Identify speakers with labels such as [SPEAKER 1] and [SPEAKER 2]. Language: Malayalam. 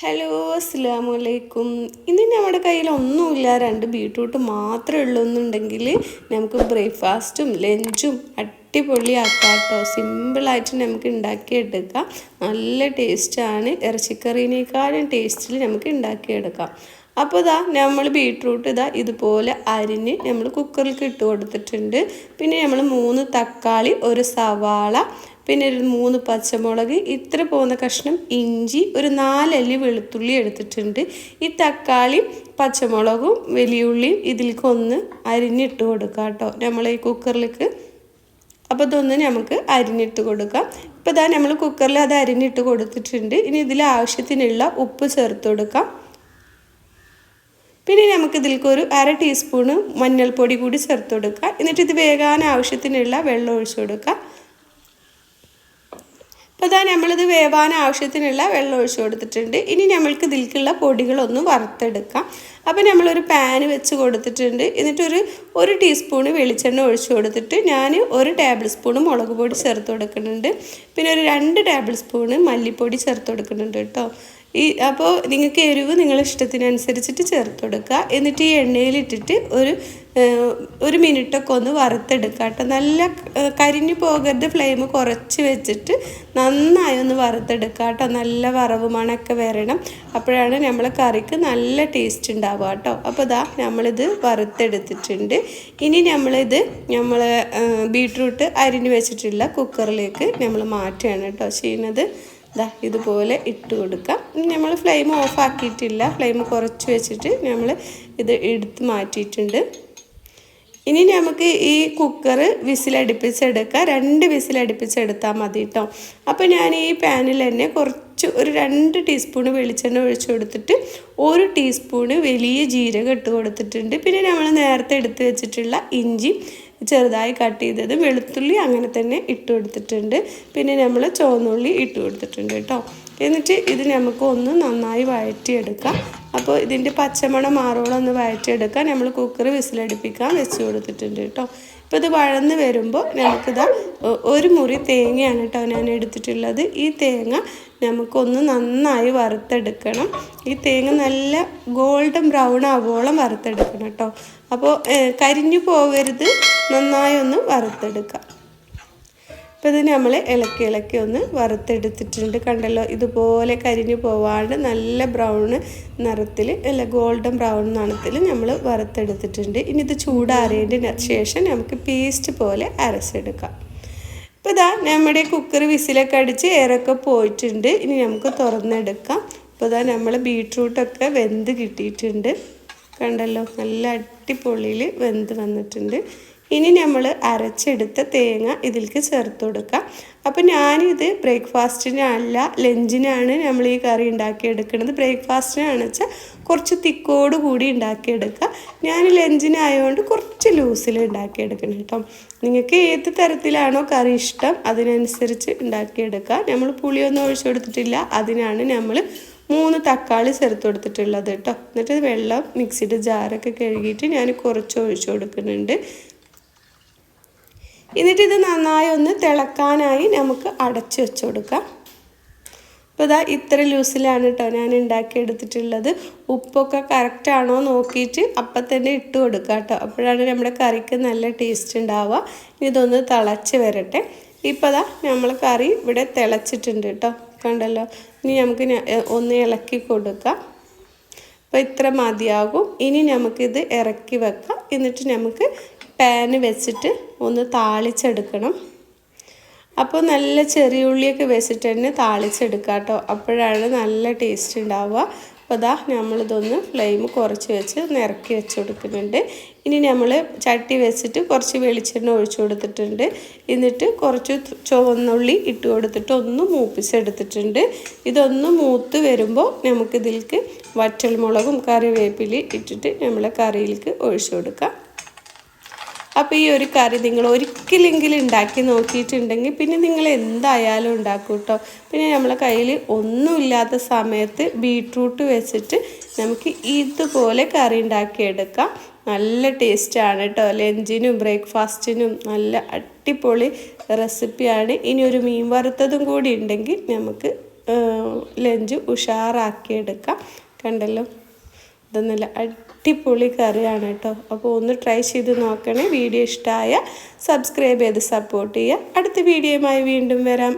[SPEAKER 1] ഹലോ അസ്സാം വലൈക്കും ഇന്ന് നമ്മുടെ കയ്യിൽ ഒന്നുമില്ല. രണ്ട് ബീട്രൂട്ട് മാത്രമേ ഉള്ളൂ എന്നുണ്ടെങ്കിൽ നമുക്ക് ബ്രേക്ക്ഫാസ്റ്റും ലഞ്ചും അടിപൊളിയാക്കാം കേട്ടോ സിമ്പിളായിട്ട് നമുക്ക് ഉണ്ടാക്കിയെടുക്കാം. നല്ല ടേസ്റ്റാണ് ഇറച്ചിക്കറീനേക്കാളും ടേസ്റ്റിൽ നമുക്ക് ഉണ്ടാക്കിയെടുക്കാം. അപ്പോൾ ഇതാ നമ്മൾ ബീട്രൂട്ട് ഇതാ ഇതുപോലെ അരിഞ്ഞ് നമ്മൾ കുക്കറിൽ ഇട്ട് കൊടുത്തിട്ടുണ്ട്. പിന്നെ നമ്മൾ മൂന്ന് തക്കാളി ഒരു സവാള പിന്നെ ഒരു മൂന്ന് പച്ചമുളക് ഇത്ര പോകുന്ന കഷ്ണം ഇഞ്ചി ഒരു നാലല്ലി വെളുത്തുള്ളി എടുത്തിട്ടുണ്ട്. ഈ തക്കാളി പച്ചമുളകും വലിയുള്ളിയും ഇതിലേക്ക് ഒന്ന് അരിഞ്ഞിട്ട് കൊടുക്കുക കേട്ടോ നമ്മൾ ഈ കുക്കറിലേക്ക് അപ്പോൾ ഇതൊന്ന് നമുക്ക് അരിഞ്ഞിട്ട് കൊടുക്കാം. ഇപ്പോൾ ഇതാ നമ്മൾ കുക്കറിൽ അത് അരിഞ്ഞിട്ട് കൊടുത്തിട്ടുണ്ട്. ഇനി ഇതിൽ ആവശ്യത്തിനുള്ള ഉപ്പ് ചേർത്ത് കൊടുക്കാം. പിന്നെ നമുക്ക് ഇതിലേക്ക് ഒരു അര ടീസ്പൂണ് മഞ്ഞൾപ്പൊടി കൂടി ചേർത്ത് കൊടുക്കാം. എന്നിട്ട് ഇത് വേകാൻ ആവശ്യത്തിനുള്ള വെള്ളം ഒഴിച്ചു കൊടുക്കുക അപ്പോൾ ഇതാ നമ്മളിത് വേവാൻ ആവശ്യത്തിനുള്ള വെള്ളം ഒഴിച്ചു കൊടുത്തിട്ടുണ്ട്. ഇനി നമ്മൾക്ക് ഇതിലേക്കുള്ള പൊടികളൊന്ന് വറുത്തെടുക്കാം. അപ്പോൾ നമ്മളൊരു പാന് വെച്ച് കൊടുത്തിട്ടുണ്ട്. എന്നിട്ടൊരു ഒരു ടീസ്പൂണ് വെളിച്ചെണ്ണ ഒഴിച്ചു കൊടുത്തിട്ട് ഞാൻ ഒരു ടേബിൾ സ്പൂണ് മുളക് പൊടി ചേർത്ത് കൊടുക്കുന്നുണ്ട്. പിന്നെ ഒരു രണ്ട് ടേബിൾ സ്പൂണ് മല്ലിപ്പൊടി ചേർത്ത് കൊടുക്കുന്നുണ്ട് കേട്ടോ. ഈ അപ്പോൾ നിങ്ങൾക്ക് എരിവ് നിങ്ങളുടെ ഇഷ്ടത്തിനനുസരിച്ചിട്ട് ചേർത്ത് കൊടുക്കുക. എന്നിട്ട് ഈ എണ്ണയിലിട്ടിട്ട് ഒരു ഒരു മിനിറ്റൊക്കെ ഒന്ന് വറുത്തെടുക്കുക കേട്ടോ. നല്ല കരിഞ്ഞു പോകരുത്. ഫ്ലെയിം കുറച്ച് വെച്ചിട്ട് നന്നായി ഒന്ന് വറുത്തെടുക്കുക കേട്ടോ. നല്ല വറവ് മണമൊക്കെ വരണം. അപ്പോഴാണ് നമ്മൾ കറിക്ക് നല്ല ടേസ്റ്റ് ഉണ്ടാവുക കേട്ടോ. അപ്പോൾ ഇതാ നമ്മളിത് വറുത്തെടുത്തിട്ടുണ്ട്. ഇനി നമ്മളിത് നമ്മൾ ബീട്രൂട്ട് അരിഞ്ഞ് വെച്ചിട്ടുള്ള കുക്കറിലേക്ക് നമ്മൾ മാറ്റുകയാണ് കേട്ടോ ചെയ്യുന്നത്. ഇതാ ഇതുപോലെ ഇട്ട് കൊടുക്കാം. നമ്മൾ ഫ്ലെയിം ഓഫ് ആക്കിയിട്ടില്ല. ഫ്ലെയിം കുറച്ച് വെച്ചിട്ട് നമ്മൾ ഇത് എടുത്ത് മാറ്റിയിട്ടുണ്ട്. ഇനി നമുക്ക് ഈ കുക്കർ വിസിലടുപ്പിച്ചെടുക്കുക രണ്ട് വിസിലടുപ്പിച്ചെടുത്താൽ മതി കേട്ടോ അപ്പോൾ ഞാൻ ഈ പാനിൽ തന്നെ കുറച്ച് ഒരു രണ്ട് ടീസ്പൂണ് വെളിച്ചെണ്ണ ഒഴിച്ചു കൊടുത്തിട്ട് ഒരു ടീസ്പൂണ് വലിയ ജീരകം ഇട്ട് കൊടുത്തിട്ടുണ്ട്. പിന്നെ നമ്മൾ നേരത്തെ എടുത്ത് വെച്ചിട്ടുള്ള ഇഞ്ചി ചെറുതായി കട്ട് ചെയ്തത് വെളുത്തുള്ളി അങ്ങനെ തന്നെ ഇട്ട് കൊടുത്തിട്ടുണ്ട്. പിന്നെ നമ്മൾ ചുവന്നുള്ളി ഇട്ട് കൊടുത്തിട്ടുണ്ട് കേട്ടോ. എന്നിട്ട് ഇത് നമുക്ക് ഒന്ന് നന്നായി വഴറ്റിയെടുക്കാം. അപ്പോൾ ഇതിന്റെ പച്ചമണം മാറോളം ഒന്ന് വഴറ്റിയെടുക്കാം. നമ്മൾ കുക്കർ വിസിലടുപ്പിക്കാൻ വെച്ച് കൊടുത്തിട്ടുണ്ട് കേട്ടോ. ഇപ്പോൾ ഇത് വഴന്ന് വരുമ്പോൾ നമുക്കിതാ ഒരു മുറി തേങ്ങയാണ് കേട്ടോ ഞാൻ എടുത്തിട്ടുള്ളത്. ഈ തേങ്ങ നമുക്കൊന്ന് നന്നായി വറുത്തെടുക്കണം. ഈ തേങ്ങ നല്ല ഗോൾഡൻ ബ്രൗൺ ആവോളം വറുത്തെടുക്കണം കേട്ടോ. അപ്പോൾ കരിഞ്ഞു പോകരുത്. നന്നായി ഒന്ന് വറുത്തെടുക്കാം. അപ്പോൾ ഇത് നമ്മൾ ഇളക്കി ഇളക്കി ഒന്ന് വറുത്തെടുത്തിട്ടുണ്ട് കണ്ടല്ലോ. ഇതുപോലെ കരിഞ്ഞു പോവാണ്ട് നല്ല ബ്രൗൺ നിറത്തിൽ അല്ല ഗോൾഡൻ ബ്രൗൺ നിറത്തിൽ നമ്മൾ വറുത്തെടുത്തിട്ടുണ്ട്. ഇനി ഇത് ചൂടാറിയതിന് ശേഷം നമുക്ക് പേസ്റ്റ് പോലെ അരച്ചെടുക്കാം. അപ്പോൾ ഇതാ നമ്മുടെ കുക്കർ വിസിലൊക്കെ അടിച്ച് എയറൊക്കെ പോയിട്ടുണ്ട്. ഇനി നമുക്ക് തുറന്നെടുക്കാം. അപ്പോൾ ഇതാ നമ്മൾ ബീട്രൂട്ടൊക്കെ വെന്ത് കിട്ടിയിട്ടുണ്ട്. കണ്ടല്ലോ? നല്ല അടിപൊളിയിൽ വെന്ത് വന്നിട്ടുണ്ട്. ഇനി നമ്മൾ അരച്ചെടുത്ത തേങ്ങ ഇതിലേക്ക് ചേർത്ത് കൊടുക്കാം. അപ്പോൾ ഞാനിത് ബ്രേക്ക്ഫാസ്റ്റിനല്ല ലഞ്ചിനാണ് നമ്മൾ ഈ കറി ഉണ്ടാക്കിയെടുക്കുന്നത്. ബ്രേക്ക്ഫാസ്റ്റിനാണ് വെച്ചാൽ കുറച്ച് തിക്കോട് കൂടി ഉണ്ടാക്കിയെടുക്കുക. ഞാൻ ലഞ്ചിനായതുകൊണ്ട് കുറച്ച് ലൂസിൽ ഉണ്ടാക്കിയെടുക്കണം കേട്ടോ. നിങ്ങൾക്ക് ഏത് തരത്തിലാണോ കറി ഇഷ്ടം അതിനനുസരിച്ച് ഉണ്ടാക്കിയെടുക്കുക. നമ്മൾ പുളിയൊന്നും ഒഴിച്ചു കൊടുത്തിട്ടില്ല അതിനാണ് നമ്മൾ മൂന്ന് തക്കാളി ചേർത്ത് കൊടുത്തിട്ടുള്ളത് കേട്ടോ. എന്നിട്ട് വെള്ളം മിക്സിയുടെ ജാറൊക്കെ കഴുകിയിട്ട് ഞാൻ കുറച്ച് ഒഴിച്ചു കൊടുക്കുന്നുണ്ട്. എന്നിട്ട് ഇത് നന്നായി ഒന്ന് തിളക്കാനായി നമുക്ക് അടച്ചു വെച്ച് കൊടുക്കാം അപ്പോൾ ഇതാ ഇത്ര ലൂസിലാണ് കേട്ടോ ഞാൻ ഉണ്ടാക്കിയെടുത്തിട്ടുള്ളത്. ഉപ്പൊക്കെ കറക്റ്റാണോ നോക്കിയിട്ട് അപ്പം തന്നെ ഇട്ട് കൊടുക്കുക കേട്ടോ അപ്പോഴാണ് നമ്മുടെ കറിക്ക് നല്ല ടേസ്റ്റ് ഉണ്ടാവുക. ഇതൊന്ന് തിളച്ച് വരട്ടെ. ഇപ്പോൾ അതാ നമ്മൾ കറി ഇവിടെ തിളച്ചിട്ടുണ്ട് കേട്ടോ കണ്ടല്ലോ? ഇനി നമുക്ക് ഒന്ന് ഇളക്കി കൊടുക്കാം. അപ്പോൾ ഇത്ര മതിയാകും. ഇനി നമുക്കിത് ഇറക്കി വെക്കാം. എന്നിട്ട് നമുക്ക് പാന് വെച്ചിട്ട് ഒന്ന് താളിച്ചെടുക്കണം. അപ്പോൾ നല്ല ചെറിയ ഉള്ളിയൊക്കെ വെച്ചിട്ട് തന്നെ താളിച്ചെടുക്കുക കേട്ടോ. അപ്പോഴാണ് നല്ല ടേസ്റ്റ് ഉണ്ടാവുക. അപ്പോൾ അതാ നമ്മളിതൊന്ന് ഫ്ലെയിം കുറച്ച് വെച്ച് നിറക്കി വെച്ച് കൊടുക്കുന്നുണ്ട്. ഇനി നമ്മൾ ചട്ടി വെച്ചിട്ട് കുറച്ച് വെളിച്ചെണ്ണ ഒഴിച്ചു കൊടുത്തിട്ടുണ്ട്. എന്നിട്ട് കുറച്ച് ചുവന്നുള്ളി ഇട്ട് കൊടുത്തിട്ട് ഒന്ന് മൂപ്പിച്ചെടുത്തിട്ടുണ്ട്. ഇതൊന്ന് മൂത്ത് വരുമ്പോൾ നമുക്കിതിലേക്ക് വറ്റൽമുളകും കറിവേപ്പിലി ഇട്ടിട്ട് നമ്മളെ കറിയിലേക്ക് ഒഴിച്ചു കൊടുക്കാം. അപ്പോൾ ഈ ഒരു കറി നിങ്ങൾ ഒരിക്കലെങ്കിലും ഉണ്ടാക്കി നോക്കിയിട്ടുണ്ടെങ്കിൽ പിന്നെ നിങ്ങൾ എന്തായാലും ഉണ്ടാക്കും കേട്ടോ. പിന്നെ നമ്മളെ കയ്യിൽ ഒന്നുമില്ലാത്ത സമയത്ത് ബീട്രൂട്ട് വെച്ചിട്ട് നമുക്ക് ഇതുപോലെ കറി ഉണ്ടാക്കിയെടുക്കാം. നല്ല ടേസ്റ്റാണ് കേട്ടോ. ലഞ്ചിനും ബ്രേക്ക്ഫാസ്റ്റിനും നല്ല അടിപൊളി റെസിപ്പിയാണ്. ഇനി ഒരു മീൻ വറുത്തതും കൂടി ഉണ്ടെങ്കിൽ നമുക്ക് ലഞ്ച് ഉഷാറാക്കിയെടുക്കാം. കണ്ടല്ലോ? ഇത് നല്ല അടിപൊളി കറിയാണ് കേട്ടോ. അപ്പോൾ ഒന്ന് ട്രൈ ചെയ്ത് നോക്കണേ. വീഡിയോ ഇഷ്ടമായ സബ്സ്ക്രൈബ് ചെയ്ത് സപ്പോർട്ട് ചെയ്യുക. അടുത്ത വീഡിയോയുമായി വീണ്ടും വരാം.